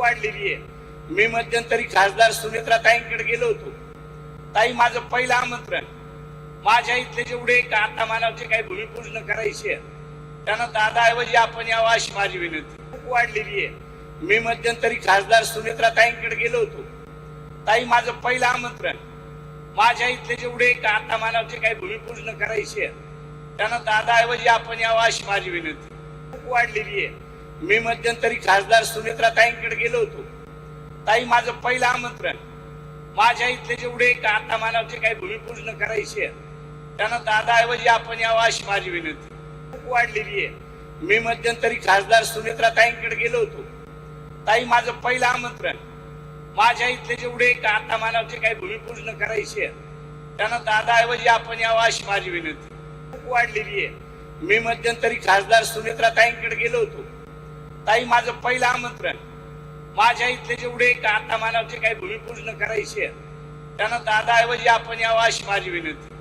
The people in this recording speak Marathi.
वाढलेली आहे. मी मध्यंतरी खासदार सुनेत्रा ताईंकडे गेलो होतो. ताई माझं पहिलं आमंत्रण. माझ्या इथले जेवढे आता आता जे काही भूमिपूजन करायचे आहे, त्यांना दादाऐवजी आपण यावं अशी माझी विनंती. खूप वाढलेली आहे. मी मध्यंतरी खासदार सुनेत्रा ताईंकडे गेलो होतो. ताई माझं पहिलं आमंत्रण. माझ्या इथले जेवढे आता आता जे काही भूमिपूजन करायचे आहे, त्यांना दादाऐवजी आपण यावं अशी माझी विनंती. खूप वाढलेली आहे. मी मध्यंतरी खासदार सुनेत्रा ताईंकडे गेलो होतो. ताई माझं पहिलं आमंत्रण. माझ्या इथले जेवढे का आता मानवचे काही भूमिपूजन करायचे आहे, त्यांना दादाऐवजी आपण यावं अशी माझी विनंती. खूप वाढलेली आहे. मी मध्यंतरी खासदार सुनेत्रा ताईंकडे गेलो होतो. ताई माझं पहिलं आमंत्रण. माझ्या इथले जेवढे का आता मानवचे काही भूमिपूजन करायचे आहे, त्यांना दादाऐवजी आपण यावं अशी माझी विनंती. खूप वाढलेली आहे. मी मध्यंतरी खासदार सुनेत्रा ताईंकडे गेलो होतो. ताई माझं पहिलं आमंत्रण. माझ्या इथले जेवढे का आता मानवचे काही भूमिपूजन करायचे आहे, त्यांना दादाऐवजी आपण यावं अशी माझी विनंती.